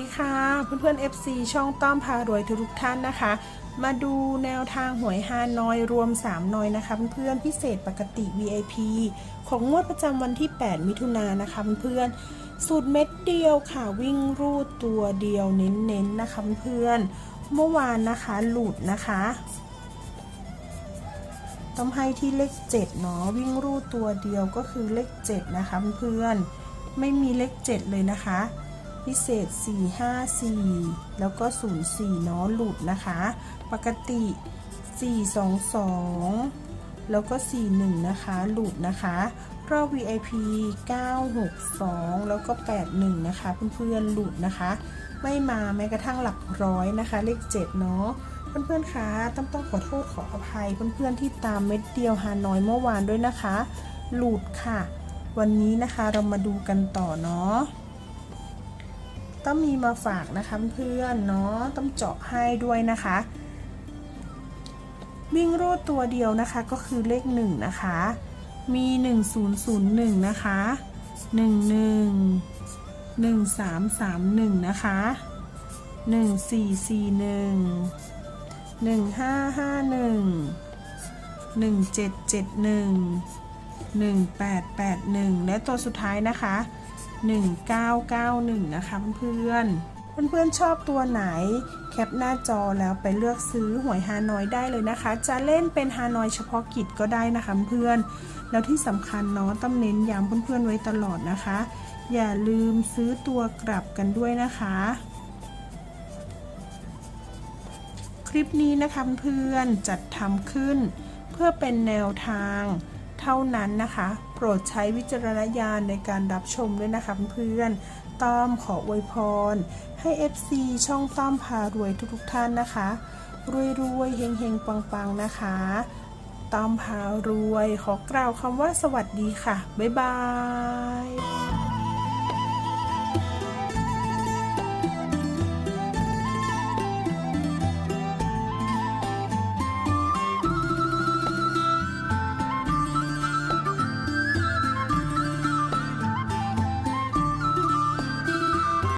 ดีค่ะเพื่อนๆ FC ช่องต้อมพารวยทุกท่านนะคะ มาดูแนวทางหวยฮานอยรวม 3 นอยนะคะเพื่อนๆพิเศษปกติ VIP ของงวดประจำวันที่ 8 มิถุนายนนะคะเพื่อนๆสูตรเม็ดเดียวค่ะวิ่งรูดตัวเดียวเน้นๆนะคะเพื่อนเมื่อวานนะคะหลุดนะคะ ต้องให้ที่เลข 7 เนาะวิ่งรูดตัวเดียวก็คือเลข 7 นะคะเพื่อนๆไม่มีเลข 7 เลยนะคะ พิเศษ 454 แล้วก็ 04เนาะหลุดนะคะ ปกติ 422 แล้วก็ 41 นะคะ หลุดนะคะรอบ VIP 962 แล้วก็ 81 นะคะ เพื่อนๆ หลุดนะคะ ไม่มาแม้กระทั่งหลักร้อยนะคะ เลข 7 เนาะเพื่อนๆ คะต้องต้องขอโทษขออภัยเพื่อนๆ ที่ตามเม็ดเดียวฮานอยเมื่อวานด้วยนะคะ หลุดค่ะ วันนี้นะคะเรามาดูกันต่อเนาะ ต้องมีมาฝากนะคะเพื่อนเนาะต้องเจาะให้ด้วยนะคะ วิ่งรูดตัวเดียวนะคะก็คือเลขหนึ่งนะคะ มี 1001 นะคะ 11 1331 นะคะ 1441 1551 1771 1881 และตัวสุดท้ายนะคะ 1991 นะคะเพื่อนเพื่อนๆชอบตัวไหน แคปหน้าจอแล้วไปเลือกซื้อหวยฮานอยได้เลยนะคะ จะเล่นเป็นฮานอยเฉพาะกิจก็ได้นะคะเพื่อนแล้วที่สำคัญเนาะต้องเน้นย้ำเพื่อนๆไว้ตลอดนะคะ อย่าลืมซื้อตัวกลับกันด้วยนะคะ คลิปนี้นะคะเพื่อนจัดทำขึ้น เพื่อเป็นแนวทางเท่านั้นนะคะ โปรดใช้วิจารณญาณในการรับชมด้วยนะคะเพื่อนต้อมขออวยพร ให้ FC ช่องต้อมพารวยทุกๆท่านนะคะ รวยๆเฮงๆ ปังๆ นะคะต้อมพารวย ขอกล่าวคำว่าสวัสดีค่ะ บ๊ายบาย